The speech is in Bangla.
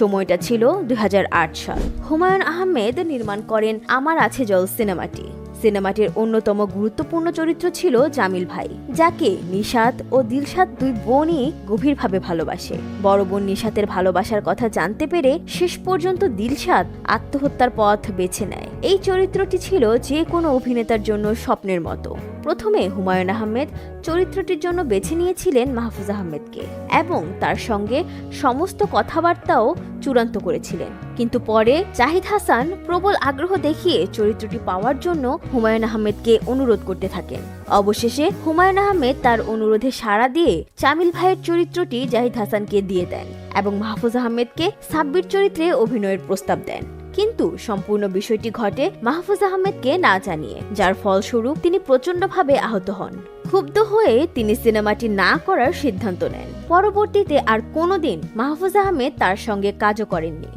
সময়টা ছিল দুই হাজার আট সাল। হুমায়ুন আহমেদ নির্মাণ করেন আমার আছে জল সিনেমাটি। সিনেমাটির অন্যতম গুরুত্বপূর্ণ চরিত্র ছিল জামিল ভাই, যাকে নিশাত ও দিলশাদ দুই বোনই গভীরভাবে ভালোবাসে। বড় বোন নিশাতের ভালোবাসার কথা জানতে পেরে শেষ পর্যন্ত দিলশাদ আত্মহত্যার পথ বেছে নেয়। এই চরিত্রটি ছিল যে কোনো অভিনেতার জন্য স্বপ্নের মতো। প্রথমে হুমায়ুন আহমেদ চরিত্রটির জন্য বেছে নিয়েছিলেন মাহফুজ আহমেদকে এবং তার সঙ্গে সমস্ত কথাবার্তাও চূড়ান্ত করেছিলেন। কিন্তু পরে জাহিদ হাসান প্রবল আগ্রহ দেখিয়ে চরিত্রটি পাওয়ার জন্য হুমায়ুন আহমেদকে অনুরোধ করতে থাকেন। অবশেষে হুমায়ুন আহমেদ তার অনুরোধে সাড়া দিয়ে চামিল ভাইয়ের চরিত্রটি জাহিদ হাসানকে দিয়ে দেন এবং মাহফুজ আহমেদকে সাব্বির চরিত্রে অভিনয়ের প্রস্তাব দেন। কিন্তু সম্পূর্ণ বিষয়টি ঘটে মাহফুজ আহমেদকে না জানিয়ে, যার ফলস্বরূপ তিনি প্রচণ্ডভাবে আহত হন। ক্ষুব্ধ হয়ে তিনি সিনেমাটি না করার সিদ্ধান্ত নেন। পরবর্তীতে আর কোনোদিন মাহফুজ আহমেদ তার সঙ্গে কাজও করেননি।